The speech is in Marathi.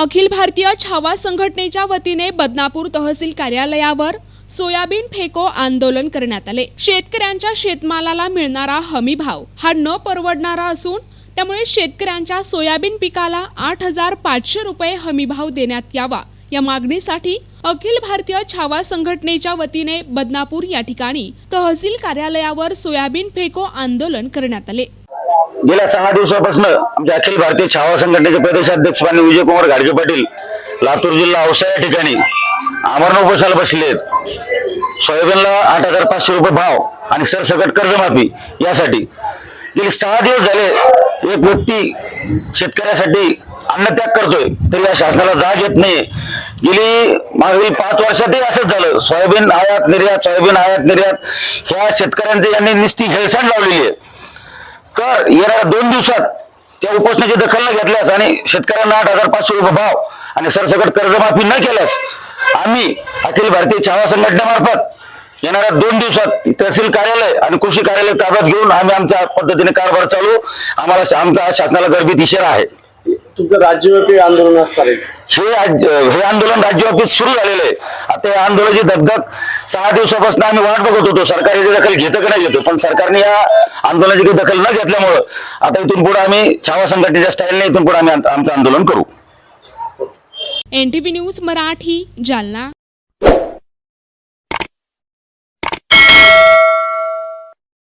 अखिल भारतीय छावा संघटनेच्या वतीने बदनापूर तहसील कार्यालयावर सोयाबीन फेको आंदोलन करण्यात आले. शेतकऱ्यांच्या शेतमालाला मिळणारा हमी भाव हा न परवडणारा असून त्यामुळे शेतकऱ्यांच्या सोयाबीन पिकाला आठ हजार पाचशे रुपये हमी भाव देण्यात यावा या मागणीसाठी अखिल भारतीय छावा संघटनेच्या वतीने बदनापूर या ठिकाणी तहसील कार्यालयावर सोयाबीन फेको आंदोलन करण्यात आले. गेल्या सहा दिवसापासून आमच्या अखिल भारतीय छावा संघटनेचे प्रदेशाध्यक्ष मान्य विजयकुमार घाडगे पाटील लातूर जिल्हा औसा या ठिकाणी आमरण उपोषणाला बसले आहेत. सोयाबीनला आठ हजार पाचशे रुपये भाव आणि सरसकट कर्जमाफी यासाठी गेले सहा दिवस झाले एक व्यक्ती शेतकऱ्यासाठी अन्नत्याग करतोय तरी या शासनाला जाग येत नाही गेली मागील पाच वर्षातही असंच झालं. सोयाबीन आयात निर्यात सोयाबीन आयात निर्यात ह्या शेतकऱ्यांचे यांनी निस्ती हेळसांड लावलेली आहे. तर येणाऱ्या दोन दिवसात त्या उपोषणाची दखल न घेतल्यास आणि शेतकऱ्यांना आठ हजार पाचशे रुपये भाव आणि सरसकट कर्जमाफी न केल्यास आम्ही अखिल भारतीय चहा संघटनेमार्फत येणाऱ्या दोन दिवसात तहसील कार्यालय आणि कृषी कार्यालय ताब्यात घेऊन आम्ही आमच्या पद्धतीने कारभार चालू आम्हाला आमचा शासनाला गर्भित इशारा आहे. तुमचं राज्यव्यापी आंदोलन असणार आहे. हे हे आंदोलन राज्यव्यापी सुरू झालेलं आहे. आता या आंदोलनाची दगदग सहा दिवसापासून आम्ही वाट बघत होतो. सरकार याची दखल घेतं का नाही घेतो. पण सरकारने या आंदोलनाची काही दखल न घेतल्यामुळं आता इथून पुढे आम्ही छावा संघटनेच्या स्टाईलने इथून पुढे आम्ही आमचं आंदोलन करू. N T news Marathi Jalna.